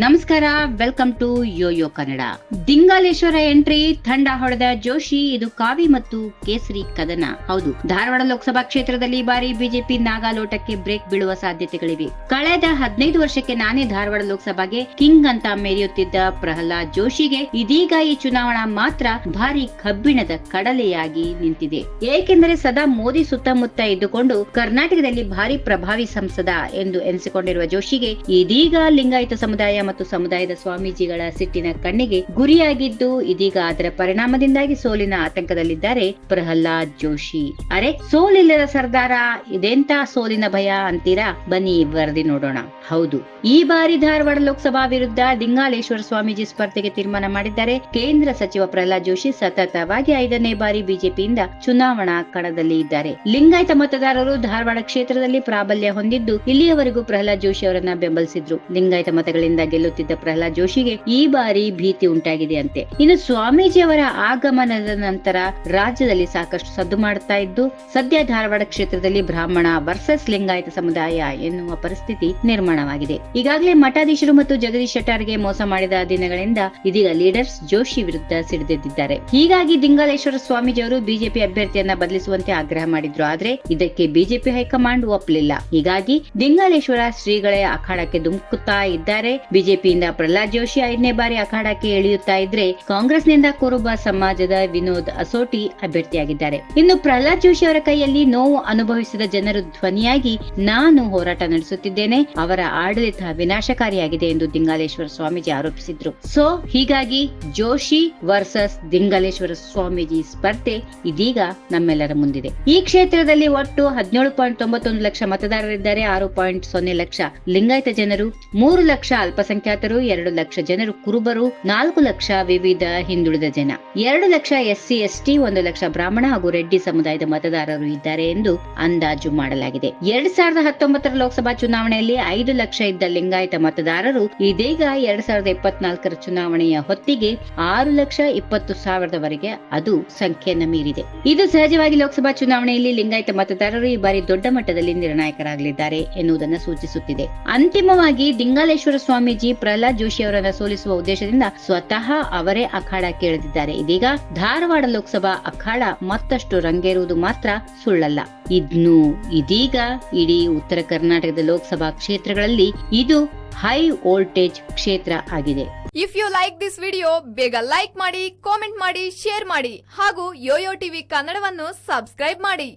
ನಮಸ್ಕಾರ welcome to YoYo Kannada Dingaleshwar entry ಥಂಡ ಹೊಡೆದ ಜೋಶಿ, ಇದು ಕಾವಿ ಮತ್ತು ಕೇಸರಿ ಕದನ. ಹೌದು, ಧಾರವಾಡ ಲೋಕಸಭಾ ಕ್ಷೇತ್ರದಲ್ಲಿ ಬಾರಿ ಬಿಜೆಪಿ ನಾಗಾಲೋಟಕ್ಕೆ ಬ್ರೇಕ್ ಬೀಳುವ ಸಾಧ್ಯತೆಗಳಿವೆ. ಕಳೆದ ಹದಿನೈದು ವರ್ಷಕ್ಕೆ ನಾನೇ ಧಾರವಾಡ ಲೋಕಸಭೆಗೆ ಕಿಂಗ್ ಅಂತ ಮೆರೆಯುತ್ತಿದ್ದ ಪ್ರಹ್ಲಾದ್ ಜೋಶಿಗೆ ಇದೀಗ ಈ ಚುನಾವಣಾ ಮಾತ್ರ ಭಾರಿ ಕಬ್ಬಿಣದ ಕಡಲೆಯಾಗಿ ನಿಂತಿದೆ. ಏಕೆಂದರೆ ಸದಾ ಮೋದಿ ಸುತ್ತಮುತ್ತ ಇದ್ದುಕೊಂಡು ಕರ್ನಾಟಕದಲ್ಲಿ ಭಾರಿ ಪ್ರಭಾವಿ ಸಂಸದ ಎಂದು ಎನಿಸಿಕೊಂಡಿರುವ ಜೋಶಿಗೆ ಇದೀಗ ಲಿಂಗಾಯತ ಸಮುದಾಯ ಮತ್ತು ಸಮುದಾಯದ ಸ್ವಾಮೀಜಿಗಳ ಸಿಟ್ಟಿನ ಕಣ್ಣಿಗೆ ಗುರಿಯಾಗಿದ್ದು ಇದೀಗ ಅದರ ಪರಿಣಾಮದಿಂದಾಗಿ ಸೋಲಿನ ಆತಂಕದಲ್ಲಿದ್ದಾರೆ ಪ್ರಹ್ಲಾದ್ ಜೋಶಿ. ಅರೆ, ಸೋಲಿಲ್ಲದ ಸರ್ದಾರ, ಇದೆಂತ ಸೋಲಿನ ಭಯ ಅಂತೀರಾ? ಬನ್ನಿ ವರದಿ ನೋಡೋಣ. ಹೌದು, ಈ ಬಾರಿ ಧಾರವಾಡ ಲೋಕಸಭಾ ವಿರುದ್ಧ ದಿಂಗಾಲೇಶ್ವರ ಸ್ವಾಮೀಜಿ ಸ್ಪರ್ಧೆಗೆ ತೀರ್ಮಾನ ಮಾಡಿದ್ದಾರೆ. ಕೇಂದ್ರ ಸಚಿವ ಪ್ರಹ್ಲಾದ್ ಜೋಶಿ ಸತತವಾಗಿ ಐದನೇ ಬಾರಿ ಬಿಜೆಪಿಯಿಂದ ಚುನಾವಣಾ ಕಣದಲ್ಲಿ ಇದ್ದಾರೆ. ಲಿಂಗಾಯತ ಮತದಾರರು ಧಾರವಾಡ ಕ್ಷೇತ್ರದಲ್ಲಿ ಪ್ರಾಬಲ್ಯ ಹೊಂದಿದ್ದು ಇಲ್ಲಿಯವರೆಗೂ ಪ್ರಹ್ಲಾದ್ ಜೋಶಿ ಅವರನ್ನ ಬೆಂಬಲಿಸಿದ್ರು. ಲಿಂಗಾಯತ ಮತಗಳಿಂದ ಗೆಲ್ಲುತ್ತಿದ್ದ ಪ್ರಹ್ಲಾದ್ ಜೋಶಿಗೆ ಈ ಬಾರಿ ಭೀತಿ ಉಂಟಾಗಿದೆ ಅಂತೆ ಇನ್ನು ಸ್ವಾಮೀಜಿ ಅವರ ಆಗಮನದ ನಂತರ ರಾಜ್ಯದಲ್ಲಿ ಸಾಕಷ್ಟು ಸದ್ದು ಮಾಡ್ತಾ ಇದ್ದು, ಸದ್ಯ ಧಾರವಾಡ ಕ್ಷೇತ್ರದಲ್ಲಿ ಬ್ರಾಹ್ಮಣ ವರ್ಸಸ್ ಲಿಂಗಾಯತ ಸಮುದಾಯ ಎನ್ನುವ ಪರಿಸ್ಥಿತಿ ನಿರ್ಮಾಣವಾಗಿದೆ. ಈಗಾಗಲೇ ಮಠಾಧೀಶರು ಮತ್ತು ಜಗದೀಶ್ ಶೆಟ್ಟಾರ್ಗೆ ಮೋಸ ಮಾಡಿದ ದಿನಗಳಿಂದ ಇದೀಗ ಲೀಡರ್ಸ್ ಜೋಶಿ ವಿರುದ್ಧ ಸಿಡಿದೆದ್ದಿದ್ದಾರೆ. ಹೀಗಾಗಿ ದಿಂಗಾಲೇಶ್ವರ ಸ್ವಾಮೀಜಿಯವರು ಬಿಜೆಪಿ ಅಭ್ಯರ್ಥಿಯನ್ನ ಬದಲಿಸುವಂತೆ ಆಗ್ರಹ ಮಾಡಿದ್ರು. ಆದ್ರೆ ಇದಕ್ಕೆ ಬಿಜೆಪಿ ಹೈಕಮಾಂಡ್ ಒಪ್ಪಲಿಲ್ಲ. ಹೀಗಾಗಿ ದಿಂಗಾಲೇಶ್ವರ ಶ್ರೀಗಳೇ ಅಖಾಡಕ್ಕೆ ಧುಮುಕುತ್ತಾ ಇದ್ದಾರೆ. ಬಿಜೆಪಿಯಿಂದ ಪ್ರಹ್ಲಾದ್ ಜೋಶಿ, ಐದನೇ ಬಾರಿ ಅಖಾಡಕ್ಕೆ ಇಳಿಯುತ್ತಾ ಇದ್ರೆ ಕಾಂಗ್ರೆಸ್ನಿಂದ ಕುರುಬ ಸಮಾಜದ ವಿನೋದ್ ಅಸೋಟಿ ಅಭ್ಯರ್ಥಿಯಾಗಿದ್ದಾರೆ. ಇನ್ನು ಪ್ರಹ್ಲಾದ್ ಜೋಶಿ ಅವರ ಕೈಯಲ್ಲಿ ನೋವು ಅನುಭವಿಸಿದ ಜನರು ಧ್ವನಿಯಾಗಿ ನಾನು ಹೋರಾಟ ನಡೆಸುತ್ತಿದ್ದೇನೆ. ಅವರ ಆಡಳಿತ ವಿನಾಶಕಾರಿಯಾಗಿದೆ ಎಂದು ದಿಂಗಾಲೇಶ್ವರ ಸ್ವಾಮೀಜಿ ಆರೋಪಿಸಿದ್ರು. ಸೊ, ಹೀಗಾಗಿ ಜೋಶಿ ವರ್ಸಸ್ ದಿಂಗಾಲೇಶ್ವರ ಸ್ವಾಮೀಜಿ ಸ್ಪರ್ಧೆ ಇದೀಗ ನಮ್ಮೆಲ್ಲರ ಮುಂದಿದೆ. ಈ ಕ್ಷೇತ್ರದಲ್ಲಿ ಒಟ್ಟು ಹದಿನೇಳು ಪಾಯಿಂಟ್ ತೊಂಬತ್ತೊಂದು ಲಕ್ಷ ಮತದಾರರಿದ್ದಾರೆ. ಆರು ಪಾಯಿಂಟ್ ಸೊನ್ನೆ ಲಕ್ಷ ಲಿಂಗಾಯತ ಜನರು, ಮೂರು ಲಕ್ಷ ಅಲ್ಪಸಂಖ್ಯಾತರು ಎರಡು ಲಕ್ಷ ಜನರು, ಕುರುಬರು ನಾಲ್ಕು ಲಕ್ಷ ವಿವಿಧ ಹಿಂದುಳಿದ ಜನ. ಎರಡು ಲಕ್ಷ ಎಸ್ಸಿ ಎಸ್ಟಿ ಒಂದು ಲಕ್ಷ ಬ್ರಾಹ್ಮಣ ಹಾಗೂ ರೆಡ್ಡಿ ಸಮುದಾಯದ ಮತದಾರರು ಇದ್ದಾರೆ ಎಂದು ಅಂದಾಜು ಮಾಡಲಾಗಿದೆ. ಎರಡ್ ಸಾವಿರದ ಹತ್ತೊಂಬತ್ತರ ಲೋಕಸಭಾ ಚುನಾವಣೆಯಲ್ಲಿ ಐದು ಲಕ್ಷ ಇದ್ದ ಲಿಂಗಾಯತ ಮತದಾರರು ಇದೀಗ ಎರಡ್ ಸಾವಿರದ ಇಪ್ಪತ್ನಾಲ್ಕರ ಚುನಾವಣೆಯ ಹೊತ್ತಿಗೆ ಆರು ಲಕ್ಷ ಇಪ್ಪತ್ತು ಸಾವಿರದವರೆಗೆ ಅದು ಸಂಖ್ಯೆಯನ್ನು ಮೀರಿದೆ. ಇದು ಸಹಜವಾಗಿ ಲೋಕಸಭಾ ಚುನಾವಣೆಯಲ್ಲಿ ಲಿಂಗಾಯತ ಮತದಾರರು ಈ ಬಾರಿ ದೊಡ್ಡ ಮಟ್ಟದಲ್ಲಿ ನಿರ್ಣಾಯಕರಾಗಲಿದ್ದಾರೆ ಎನ್ನುವುದನ್ನು ಸೂಚಿಸುತ್ತಿದೆ. ಅಂತಿಮವಾಗಿ ದಿಂಗಾಲೇಶ್ವರ ಸ್ವಾಮೀಜಿ ಪ್ರಹ್ಲಾದ್ ಜೋಶಿ ಅವರನ್ನ ಸೋಲಿಸುವ ಉದ್ದೇಶದಿಂದ ಸ್ವತಃ ಅವರೇ ಅಖಾಡ ಇಳಿದಿದ್ದಾರೆ ಇದೀಗ ಧಾರವಾಡ ಲೋಕಸಭಾ ಅಖಾಡ ಮತ್ತಷ್ಟು ರಂಗೇರುವುದು ಮಾತ್ರ ಸುಳ್ಳಲ್ಲ. ಇದ್ನು ಇದೀಗ ಇಡೀ ಉತ್ತರ ಕರ್ನಾಟಕದ ಲೋಕಸಭಾ ಕ್ಷೇತ್ರಗಳಲ್ಲಿ ಇದು ಹೈ ವೋಲ್ಟೇಜ್ ಕ್ಷೇತ್ರ ಆಗಿದೆ. If you like this video ಬೇಗ ಲೈಕ್ ಮಾಡಿ ಕಾಮೆಂಟ್ ಮಾಡಿ ಶೇರ್ ಮಾಡಿ ಹಾಗೂ ಯೋಯೋ ಟಿವಿ ಕನ್ನಡವನ್ನು ಸಬ್ಸ್ಕ್ರೈಬ್ ಮಾಡಿ.